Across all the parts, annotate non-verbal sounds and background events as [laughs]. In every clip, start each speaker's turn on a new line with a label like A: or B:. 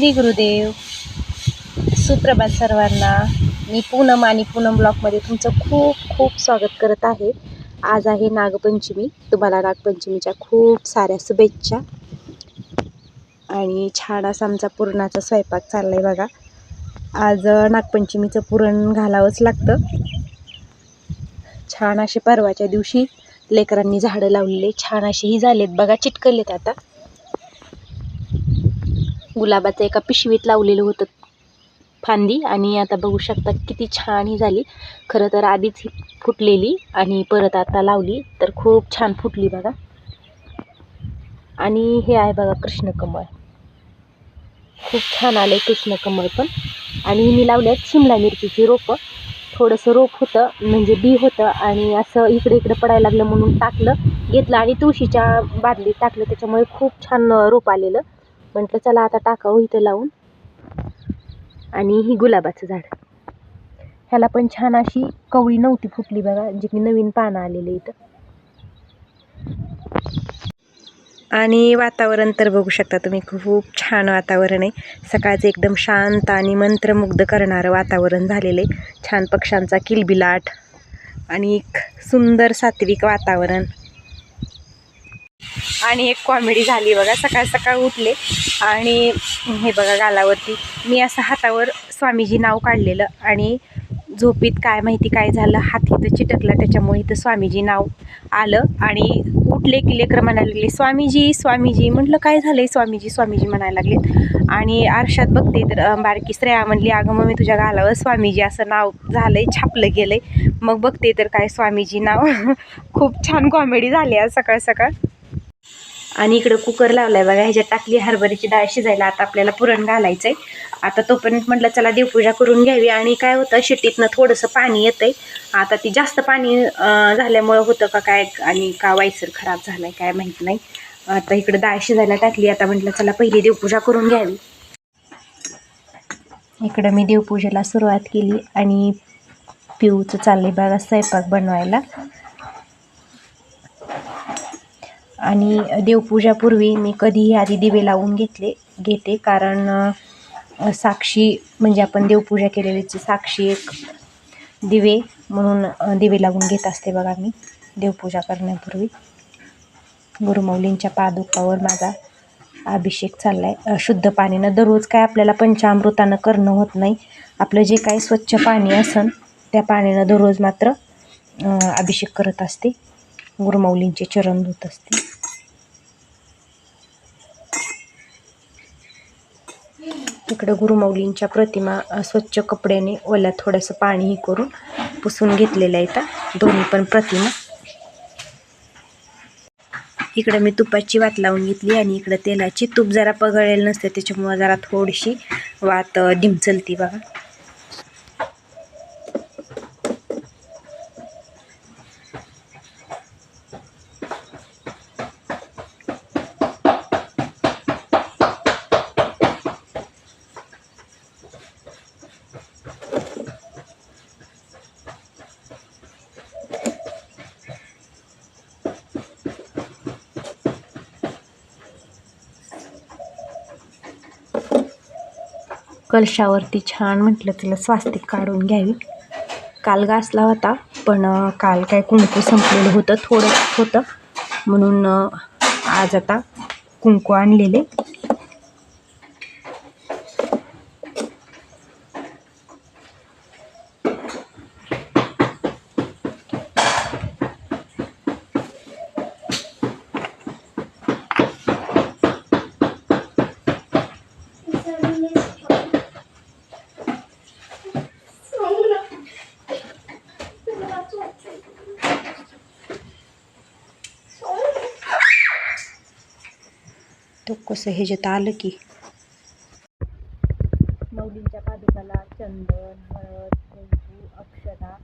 A: श्री गुरुदेव सुप्रभात सर्वांना. मी पूनम आणि पूनम ब्लॉकमध्ये तुमचं खूप खूप स्वागत करत आहे. आज आहे नागपंचमी. तुम्हाला नागपंचमीच्या खूप साऱ्या शुभेच्छा. आणि छान असा आमचा पुरणाचा स्वयंपाक चालला आहे बघा. आज नागपंचमीचं पुरण घालावंच लागतं. छान असे परवाच्या दिवशी लेकरांनी झाडं लावलेले. छान असेही ही झालेत बघा चिटकलेत आता. गुलाबाचं एका पिशवीत लावलेलं होतं फांदी. आणि आता बघू शकता किती छान ही झाली. खरं तर आधीच ही फुटलेली आणि परत आता लावली. तर खूप छान फुटली बघा. आणि हे आहे बघा कृष्णकमळ. खूप छान आलं आहे कृष्णकमळ पण. आणि मी लावल्यात शिमला मिरचीची रोपं. थोडंसं रोप होतं म्हणजे बी होतं. आणि असं इकडे इकडे पडायला लागलं म्हणून टाकलं घेतलं. आणि तुळशीच्या बादलीत टाकलं. त्याच्यामुळे खूप छान रोप आलेलं. म्हटलं चला आता टाकावं इथं लावून. आणि ही गुलाबाचं झाड. ह्याला पण छान अशी कवळी नव्हती फुटली बघा जी की नवीन पानं आलेले इथं. आणि वातावरण तर बघू शकता तुम्ही खूप छान वातावरण आहे. सकाळचं एकदम शांत आणि मंत्रमुग्ध करणारं वातावरण झालेलं आहे. छान पक्ष्यांचा किलबिलाट आणि एक सुंदर सात्विक वातावरण. आणि एक कॉमेडी झाली बघा सकाळ सकाळ उठले. आणि हे बघा गालावरती मी असं हातावर स्वामीजी नाव काढलेलं आणि झोपीत काय माहिती काय झालं हात इथं चिटकला त्याच्यामुळे इथं स्वामीजी नाव आलं. आणि उठले की लेकर म्हणायला लागले स्वामीजी स्वामीजी म्हटलं काय झालंय स्वामीजी? स्वामीजी म्हणायला लागलेत आणि आरशात बघते तर बारकी श्रेया म्हणली अगं मग मी तुझ्या गालावर स्वामीजी असं नाव झालंय छापलं गेलंय. मग बघते तर काय स्वामीजी नाव. [laughs] खूप छान कॉमेडी झाली आज सकाळ सकाळ. आणि इकडं कुकर लावलाय बघा ह्याच्यात टाकली हरभऱ्याची डाळ शिजायला. आता आपल्याला पुरण घालायचंय. आता तोपर्यंत म्हटलं चला देवपूजा करून घ्यावी. आणि काय होतं शिट्टीतनं थोडंसं पाणी येतंय. आता ती जास्त पाणी झाल्यामुळं होतं का काय आणि का वायसर खराब झालाय काय माहीत नाही. आता इकडं डाळ शिजायला टाकली. आता म्हटलं चला पहिली देवपूजा करून घ्यावी. इकडं मी देवपूजेला सुरुवात केली. आणि पिऊचं चाललंय बघा स्वयंपाक बनवायला. आणि देवपूजापूर्वी मी कधीही आधी दिवे लावून घेतले घेते. कारण साक्षी म्हणजे आपण देवपूजा केलेलीची साक्षी एक दिवे म्हणून दिवे लावून घेत असते बघा मी देवपूजा करण्यापूर्वी. गुरुमौलींच्या पादुकावर माझा अभिषेक चाललाय. आहे शुद्ध पाण्यानं दररोज काय आपल्याला पंचामृतानं करणं होत नाही. आपलं जे काही स्वच्छ पाणी असन त्या पाण्यानं दररोज मात्र अभिषेक करत असते. गुरुमाऊलींचे चरण धुत असते. इकडं गुरुमाऊलींच्या प्रतिमा स्वच्छ कपड्याने ओल्या थोडंसं पाणीही करून पुसून घेतलेल्या आहेत दोन्ही पण प्रतिमा. इकडं मी तुपाची वात लावून घेतली आणि इकडं तेलाची तूप जरा पगळलेलं नसते त्याच्यामुळं जरा थोडीशी वात अ, बघा. कलशावरती छान म्हटलं तिला स्वास्तिक काढून घ्यावी. काल घासला होता पण काल काय कुंकू संपलेलं होतं थोडं होतं. म्हणून आज आता कुंकू आणलेले. तो कसं ह्याच्यात आलं की. मौलींच्या पादुकाला चंदन हळद कुंकू अक्षता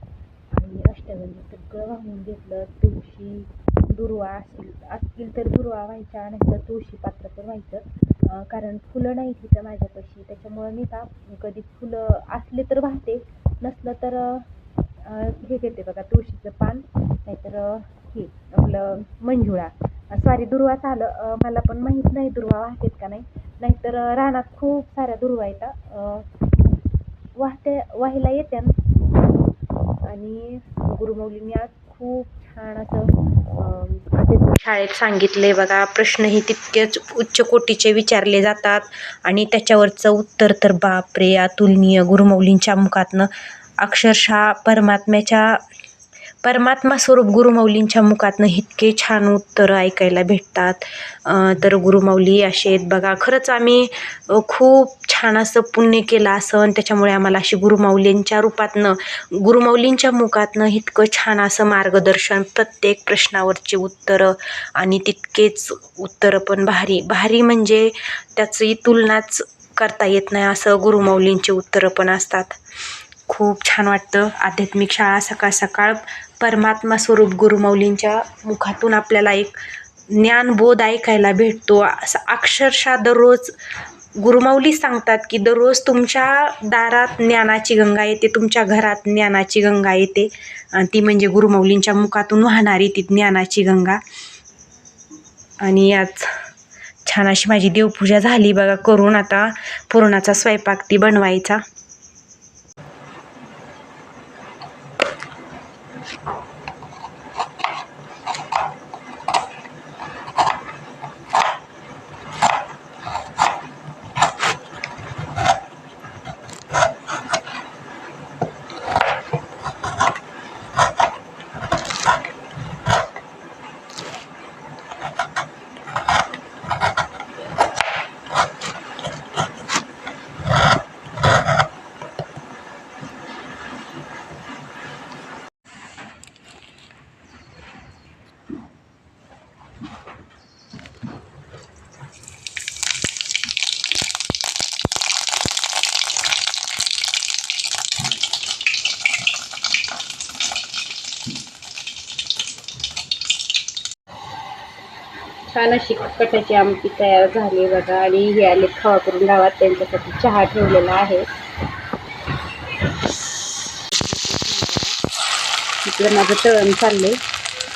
A: आणि अष्टगंधी सगळं वाहून घेतलं. तुळशी दुर्वा असतील असतील तर दुर्वा व्हायच्या नाहीतर तुळशी पात्र पण व्हायचं. कारण फुलं नाही तिथं माझ्यापाशी. त्याच्यामुळं मी का कधी फुलं असले तर वाहते नसलं तर हे घेते बघा तुळशीचं पान. नाहीतर हे आपलं मंजुळा. सॉरी दुर्वा झालं. मला पण माहीत नाही दुर्वा वाहतेत का नाही. नाहीतर रानात खूप साऱ्या दुर्वा येतात वाहते वाहिला येत्या. आणि गुरुमौलींनी आज खूप छान असं ते म्हणजे शाळेत सांगितले बघा प्रश्नही तितकेच उच्च कोटीचे विचारले जातात. आणि त्याच्यावरचं उत्तर तर बापरे अतुलनीय गुरुमौलींच्या मुखातनं. अक्षरशः परमात्म्याच्या परमात्मा स्वरूप गुरुमौलींच्या मुखातनं इतके छान उत्तरं ऐकायला भेटतात. तर गुरुमौली असे आहेत बघा. खरंच आम्ही खूप छान असं पुण्य केलं असं आणि त्याच्यामुळे आम्हाला अशी गुरुमौलींच्या रूपातनं गुरुमौलींच्या मुखातनं इतकं छान असं मार्गदर्शन प्रत्येक प्रश्नावरची उत्तरं आणि तितकेच उत्तरं पण भारी. भारी म्हणजे त्याची तुलनाच करता येत नाही असं गुरुमौलींची उत्तरं पण असतात. खूप छान वाटतं. आध्यात्मिक शाळा सकाळ सकाळ परमात्मा स्वरूप गुरुमौलींच्या मुखातून आपल्याला एक ज्ञानबोध ऐकायला भेटतो. असं अक्षरशः दररोज गुरुमौली सांगतात की दररोज तुमच्या दारात ज्ञानाची गंगा येते तुमच्या घरात ज्ञानाची गंगा येते. आणि ती म्हणजे गुरुमौलींच्या मुखातून वाहणारी ती ज्ञानाची गंगा. आणि आज छान अशी माझी देवपूजा झाली बघा. करून आता पुरणाचा स्वयंपाक ती बनवायचा.
B: छान अशी कटाची आमटी तयार झाली बघा. आणि हे आले खवा करून गावात. त्यांच्यासाठी चहा ठेवलेला आहे. इकडे माझं तळण चाललंय.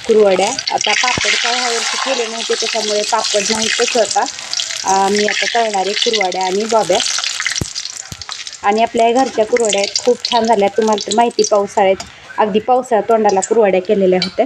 B: कुरवड्या. आता पापड काय ह्या वर्षी केले नव्हते त्याच्यामुळे पापड माहीतच होता. मी आता तळणारे कुरवड्या आणि बॉब्या. आणि आपल्या घरच्या कुरवड्या खूप छान झाल्या. तुम्हाला तर माहिती पावसाळ्यात अगदी पावसाळ्यात तोंडाला कुरवड्या केलेल्या होत्या.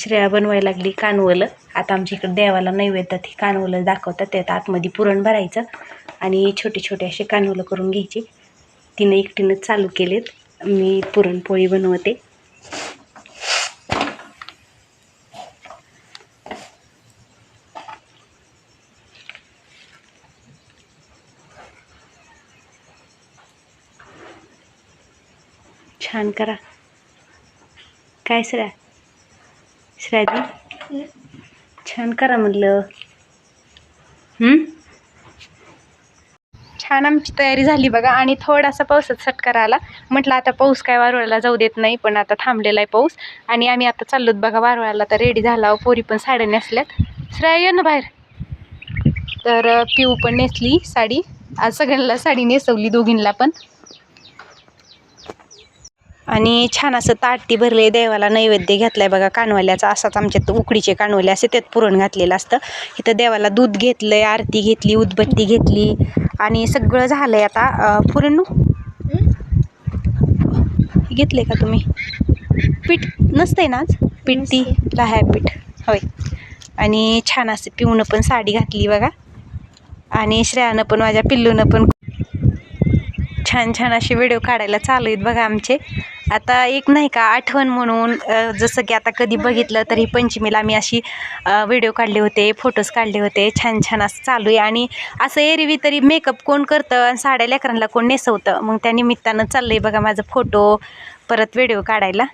A: श्रेया बनवायला लागली कानवलं. आता आमच्या इकडे देवाला नैवेद्यात ही कानवलं दाखवतात त्यात आतमध्ये पुरण भरायचं आणि छोटे छोटे असे कानवलं करून घ्यायचे. तिनं एकटीनं चालू केलेत. मी पुरणपोळी बनवते. छान करा. काय सर्या श्रादी छान करा म्हणलं हं? छान आमची तयारी झाली बघा. आणि थोडासा पावसात सटकार आला. म्हटलं आता पाऊस काय वारुळाला जाऊ देत नाही पण आता थांबलेला आहे पाऊस. आणि आम्ही आता चाललोत बघा वारुळाला तर रेडी झाला. पोरी पण साड्या नेसल्यात. श्रेया ये ना बाहेर. तर पिऊ पण नेसली साडी. आज सगळ्यांना साडी नेसवली दोघींना पण. आणि छान असं ताटी भरले देवाला नैवेद्य घेतलाय बघा कानवाल्याचा. असाच आमच्यात उकडीचे कानवले असे त्यात पुरण घातलेलं असतं. इथं देवाला दूध घेतलंय आरती घेतली उदबत्ती घेतली आणि सगळं झालंय आता. अं, पुरण? घेतले का तुम्ही? पीठ नसतंय ना आज? पीठ ती लाह्या पीठ. होय. आणि छान असं पिऊनं पण साडी घातली बघा. आणि श्रेयानं पण माझ्या पिल्लूनं पण छान छान असे व्हिडिओ काढायला चालू आहेत बघा आमचे. आता एक नाही का आठवण म्हणून जसं की आता कधी बघितलं तरी पंचमीला मी अशी व्हिडिओ काढले होते फोटोज काढले होते. छान छान असं चालू आहे. आणि असं एरवी तरी मेकअप कोण करतं आणि साड्या लेकरांना कोण नेसवतं? मग त्या निमित्तानं चाललं आहे बघा माझं फोटो परत व्हिडिओ काढायला.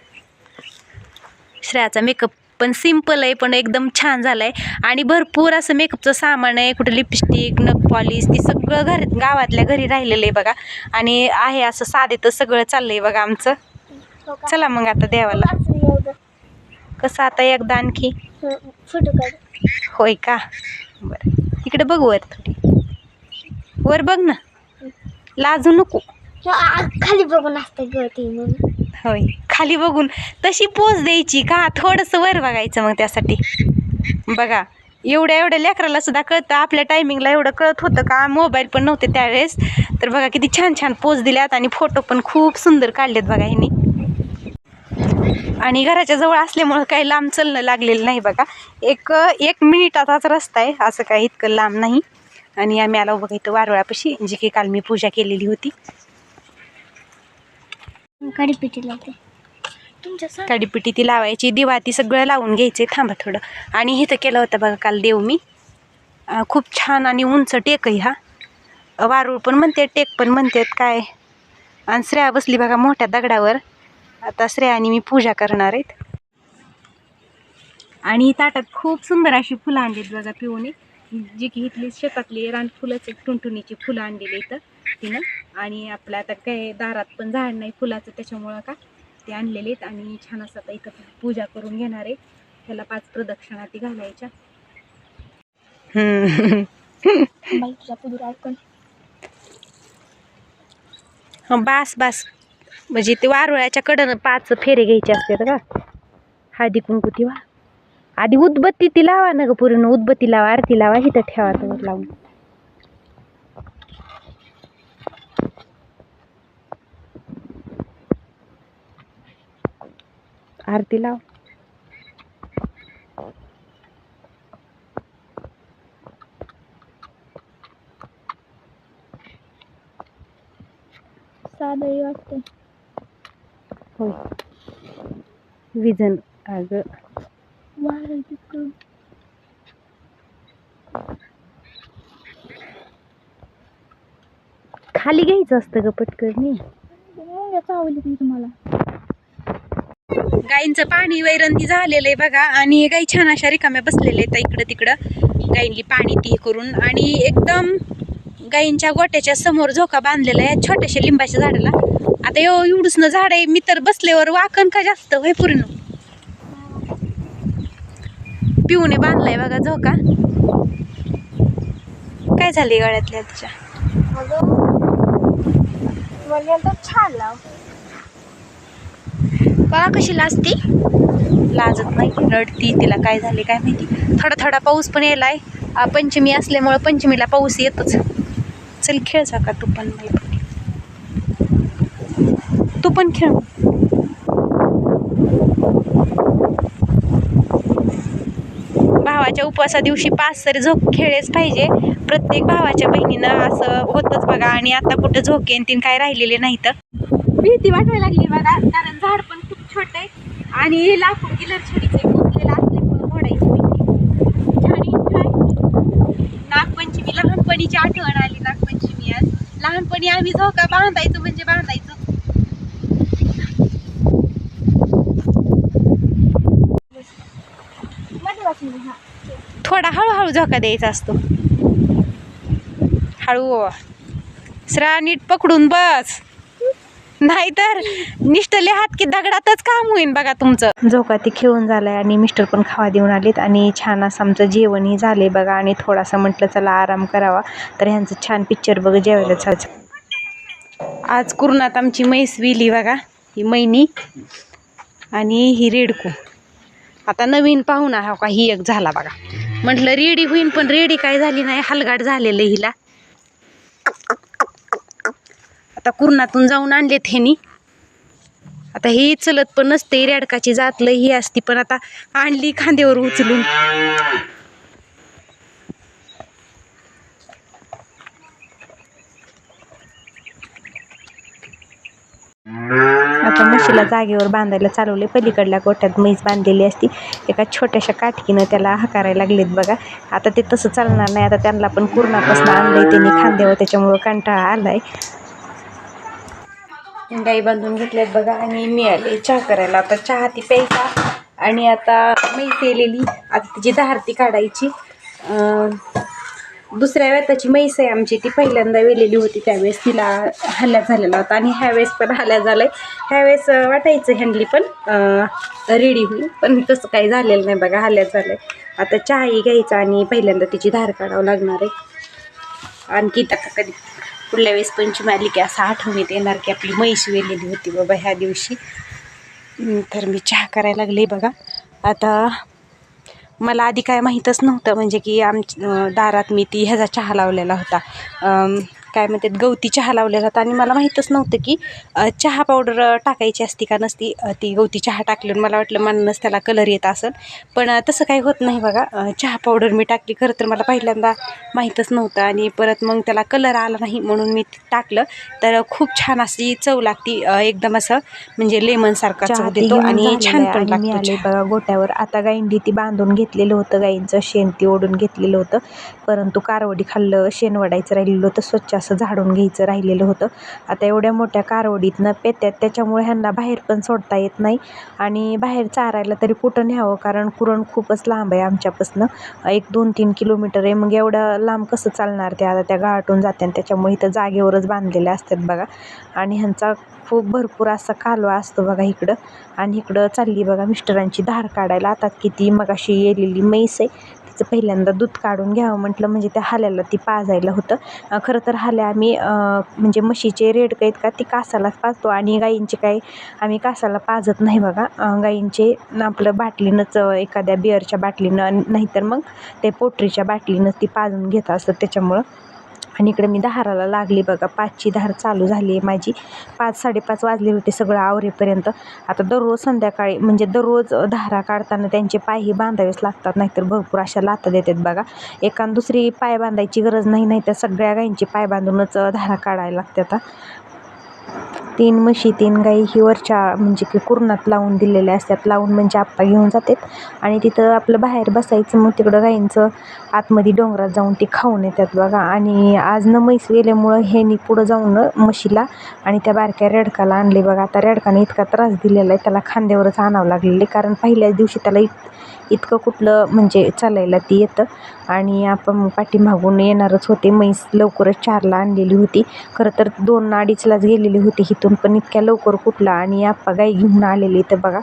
A: श्रेयाचा मेकअप पण सिंपल आहे पण एकदम छान झालं आहे आणि भरपूर असं मेकअपचं सामान आहे कुठं लिपस्टिक नग पॉलिश ती सगळं घर गावातल्या घरी राहिलेलं आहे बघा. आणि आहे असं साधे तर सगळं चाललं आहे बघा आमचं. चला मग आता देवाला. कसं आता एकदा आणखी?
C: फोटो काढ
A: होय का? बरं. इकडे बघू वर थोडी. वर बघ ना. लाजू नको.
C: खाली बघून असते
A: होय. खाली बघून. तशी पोच द्यायची का? थोडंसं वर बघायचं मग त्यासाठी. बघा. एवढ्या एवढ्या लेकराला सुद्धा कळतं. आपल्या टायमिंगला एवढं कळत होतं का? मोबाईल पण नव्हते त्यावेळेस. तर बघा किती छान छान पोच दिल्यात आणि फोटो पण खूप सुंदर काढलेत बघा ह्यांनी. आणि घराच्या जवळ असल्यामुळं काही लांब चालणं लागलेलं नाही बघा. एक एक मिनिटाचाच रस्ता आहे असं काही इतकं लांब नाही. आणि आम्ही आलो बघा इथं वारुळापाशी जी की काल मी पूजा केलेली होती.
C: कडी पिटी लावते
A: काडीपिटी ती लावायची दिवा ती सगळं लावून घ्यायचे थांबा थोडं. आणि इथं केलं होतं बघा काल देव मी. खूप छान आणि उंच टेक आहे हा. वारूळ पण म्हणते टेक पण म्हणतात काय? आणि श्रेया बसली बघा मोठ्या दगडावर. आता श्रेया आणि मी पूजा करणार आहेत. आणि ताटात खूप सुंदर अशी फुलं आणलीत बघा पिऊने. जी की इथली शेतातली रान फुलंच टुनटुनीची फुलं आणलेली इथं तिनं. आणि आपल्या आता काय दारात पण झाड नाही फुलाचं त्याच्यामुळं का ते आणलेले आहेत. आणि छान असं आता इथं पूजा करून घेणार आहे. त्याला पाच प्रदक्षिणा ती घालायच्या. बास बास. म्हणजे ते वारुळाच्या कडनं पाच फेरे घ्यायचे असतात का हळदी कुंकू ती वा आधी उदबत्ती ती लावा ना ग पूर्ण. उदबत्ती लावा आरती लावा इथं ठेवा तर लावून. आरती लाव.
C: साधं वाटते
A: हो विजन अग. खाली घ्यायचं असतं ग पटकन
C: चावली तुम्हाला
A: गाईंचं पाणी वैरंती झालेलं आहे बघा आणि गाई छान अशा रिकाम्या बसलेल्या आहेत इकडं तिकडं. गाईंनी पाणी ती करून आणि एकदम गाईंच्या गोट्याच्या समोर झोका बांधलेला आहे छोट्याशा लिंबाच्या झाडाला. आता एव एवढंच न झाड आहे. मी तर बसल्यावर वाकण का जास्त होय पूर्ण? पिऊने बांधलाय बघा झोका काय झाले गळ्यातल्या तिच्या?
C: छान लाव. कळा कशी लाजती
A: लाजत नाही रडती. तिला काय झाले काय माहिती? थोडा थोडा पाऊस पण यायलाय. पंचमी असल्यामुळं पंचमीला पाऊस येतोच. चल खेळ का तू पण मला. पण. खेळ. भावाच्या उपवासा दिवशी पाच तरी झोप खेळलेच पाहिजे. प्रत्येक भावाच्या बहिणीनं असं होतच बघा. आणि आता कुठं झोके तीन काय राहिलेले नाही तर भीती वाटायला लागली बघा. कारण झाड पण खूप छोट आहे. आणि लाकूड गिलर छडीचे पोचलेलं असल्यामुळं घोडायची भीती आणि काय नागपंचमी लहानपणीची आठवण आली नागपंचमी आज. लहानपणी आम्ही झोका बांधायचो म्हणजे बांधायचो. थोडा हळूहळू झोका द्यायचा असतो. हळू श्रा नीट पकडून बस. नाहीतर निष्ठले हात की दगडातच काम होईन बघा तुमचं. झोका ती खेळून झालाय आणि मिस्टर पण खावा देऊन आलेत आणि छान असं आमचं जेवणही झालंय बघा आणि थोडासा म्हटलं चला आराम करावा. तर ह्यांचं छान पिक्चर बघ जेवायला आज आज कुर्णात आमची म्हैस विली बघा ही मैनी आणि ही रेडकू. आता नवीन पाहुणा हा का ही एक झाला बघा. म्हटलं रेडी होईन पण रेडी काय झाली नाही हलगाट झालेलं हिला. आता कुर्णातून जाऊन आणलेत ह्यानी. आता ही चलत पण नसते रेडकाची जातलं ही असती पण आता आणली खांद्यावर उचलून.
D: आता म्हशीला जागेवर बांधायला चालवले पलीकडल्या गोठ्यात म्हैस बांधलेली असती. एका छोट्याशा काठकीनं त्याला हाकारायला लागलेत बघा. आता ते तसं चालणार नाही. आता त्यांना पण पूर्णापासून आणलंय त्यांनी खांद्यावर. त्याच्यामुळं कंटाळा आलाय. गाई बांधून घेतल्यात बघा. आणि मी आले चहा करायला. आता चहा ती प्यायचा. आणि आता मी केलेली आता तिची धारती काढायची. दुसऱ्या वेताची म्हैस आहे आमची ती पहिल्यांदा वेलेली होती त्यावेळेस तिला हल्ला झालेला होता. आणि ह्यावेळेस पण हल्ला आहे ह्यावेळेस वाटायचं हँडली पण रेडी होईल. पण तसं काही झालेलं नाही बघा हल्ल्यात आहे आता चहाही घ्यायचा आणि पहिल्यांदा तिची धार काढावं लागणार आहे. आणखी आता कधी? पुढल्या वेळेस पंचमी आली की असं आठवणीत येणार की आपली म्हैस वेलेली होती बाबा ह्या दिवशी. तर मी चहा करायला लागले बघा. आता मला आधी काय माहीतच नव्हतं. म्हणजे की आम दारात मी ती ह्याचा चहा लावलेला होता. काय म्हणतात गवती चहा लावलेला होता आणि मला माहीतच नव्हतं की चहा पावडर टाकायची असती का नसती ती गवती चहा टाकल्यावर मला वाटलं मनानच त्याला कलर येत असेल. पण तसं काही होत नाही बघा. चहा पावडर मी टाकली खरं तर मला पहिल्यांदा माहीतच नव्हतं. आणि परत मग त्याला कलर आला नाही म्हणून मी टाकलं. तर खूप छान अशी चव लागती. एकदम असं म्हणजे लेमनसारखा चव देतो आणि छान पण लागतो चहा.
A: बघा गोट्यावर. आता गाईंडी ती बांधून घेतलेलं होतं. गाईंचं शेण ती ओढून घेतलेलं होतं. परंतु कारवडी खाल्लं शेण वडायचं राहिलेलं होतं. स्वच्छ असं झाडून घ्यायचं राहिलेलं होतं. आता एवढ्या मोठ्या कारवडीतनं पेत्यात त्याच्यामुळे ह्यांना बाहेर पण सोडता येत नाही. आणि बाहेर चारायला तरी कुठं न्यावं? कारण कुरण खूपच लांब आहे आमच्यापासनं. एक दोन तीन किलोमीटर आहे. मग एवढं लांब कसं चालणार ते? आता त्या गाठून जाते आणि त्याच्यामुळे इथं जागेवरच बांधलेले असतात बघा. आणि ह्यांचा खूप भरपूर असा कालवा असतो बघा इकडं. आणि इकडं चालली बघा मिस्टरांची धार काढायला. आता किती मग अशी येलेली मैस आहे. तिचं पहिल्यांदा दूध काढून घ्यावं म्हटलं म्हणजे त्या हाल्याला ती पाजायला होतं. खरं तर हाल्या आम्ही म्हणजे म्हशीचे रेडकं आहेत का ती कासालाच पाजतो. आणि गाईंचे काही आम्ही कासाला पाजत नाही बघा. गाईंचे आपलं बाटलीनंच एखाद्या बिअरच्या बाटलीनं नाहीतर मग ते पोटरीच्या बाटलीनंच ती पाजून घेत असतं त्याच्यामुळं. आणि इकडं मी दहाराला लागली बघा. पाचची धार चालू झाली आहे माझी. पाच साडेपाच वाजले होते सगळं आवरेपर्यंत. आता दररोज संध्याकाळी म्हणजे दररोज धारा काढताना त्यांचे पायही बांधावेच लागतात नाहीतर भरपूर अशा लाता देतात बघा. एकान दुसरी पाय बांधायची गरज नाही नाही तर सगळ्या गायींचे पाय बांधूनच धारा काढायला लागते आता तीन म्हशी तीन गाई ही वरच्या म्हणजे की कुरणात लावून दिलेल्या असतात. लावून म्हणजे आप्पा घेऊन जातात. आणि तिथं आपलं बाहेर बसायचं मग तिकडं गाईंचं आतमध्ये डोंगरात जाऊन ती खाऊन येतात बघा. आणि आज न म्हैस गेल्यामुळं ह्यानी पुढं जाऊन म्हशीला आणि त्या बारक्या रेडकाला आणले बघा. आता रेडकाने इतका त्रास दिलेला आहे त्याला खांद्यावरच आणावं लागलेलं आहे. कारण पहिल्याच दिवशी त्याला इत इतकं कुठलं म्हणजे चालायला ती येतं. आणि आपण पाठीमागून येणारच होते. म्हैस लवकरच चारला आणलेली होती. खरं तर दोन अडीचलाच गेलेली होती. इथून पण इतक्या लवकर कुठला आणि आप्पा गाई घेऊन आलेली तर बघा.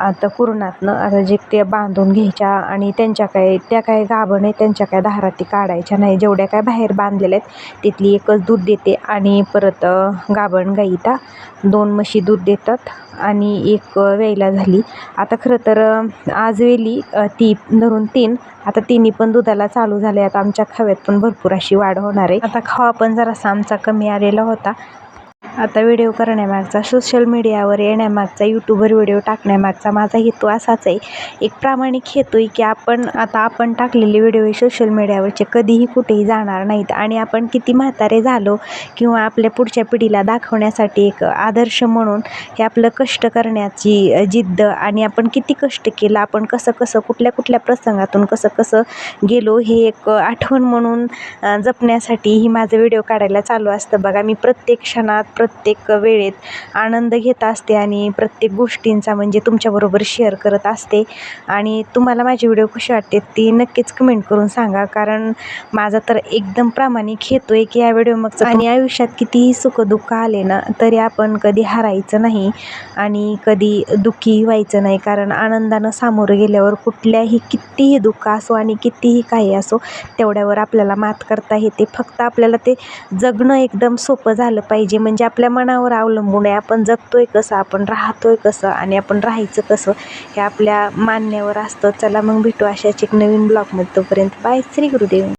A: आता कुरणातनं आता जे ते बांधून घ्यायच्या आणि त्यांच्या काय त्या काय गाभण आहे त्यांच्या काय धाराती काढायच्या नाही. जेवढ्या काय बाहेर बांधलेल्या आहेत तिथली एकच दूध देते आणि परत गाभण गाईता दोन म्हशी दूध देतात आणि एक वेळेला झाली. आता खरं तर आज वेली ती धरून तीन आता तिन्ही पण दुधाला चालू झाले आता आमच्या खव्यात पण भरपूर अशी वाढ होणार आहे. आता खवा पण जरासा आमचा कमी आलेला होता. आता व्हिडिओ करण्यामागचा सोशल मीडियावर येण्यामागचा यूट्यूबवर व्हिडिओ टाकण्यामागचा माझा हेतू असाच आहे. एक प्रामाणिक हेतू आहे की आपण आता आपण टाकलेले व्हिडिओ हे सोशल मीडियावरचे कधीही कुठेही जाणार नाहीत. आणि आपण किती म्हातारे झालो किंवा आपल्या पुढच्या पिढीला दाखवण्यासाठी एक आदर्श म्हणून हे आपलं कष्ट करण्याची जिद्द आणि आपण किती कष्ट केलं आपण कसं कसं कुठल्या कुठल्या प्रसंगातून कसं कसं गेलो हे एक आठवण म्हणून जपण्यासाठी ही माझं व्हिडिओ काढायला चालू असतं. बघा मी प्रत्येक क्षणात प्रत्येक वेळेत आनंद घेत असते आणि प्रत्येक गोष्टींचा म्हणजे तुमच्याबरोबर शेअर करत असते. आणि तुम्हाला माझे व्हिडिओ कसे वाटते ती नक्कीच कमेंट करून सांगा. कारण माझा तर एकदम प्रामाणिक हेतू आहे की या व्हिडिओ मग आणि आयुष्यात कितीही सुखदुःख आले ना तरी आपण कधी हारायचं नाही आणि कधी दुःखी व्हायचं नाही. कारण आनंदानं सामोरं गेल्यावर कुठल्याही कितीही दुःख असो आणि कितीही काही असो तेवढ्यावर आपल्याला मात करता येते. फक्त आपल्याला ते जगणं एकदम सोपं झालं पाहिजे. म्हणजे आपल्या मनावर अवलंबून आहे. आपण जगतोय कसं आपण राहतोय कसं आणि आपण राहायचं कसं हे आपल्या मान्यावर असतं. चला मग भेटू अशाच एक नवीन ब्लॉगमध्ये. तोपर्यंत बाय. श्री गुरुदेव.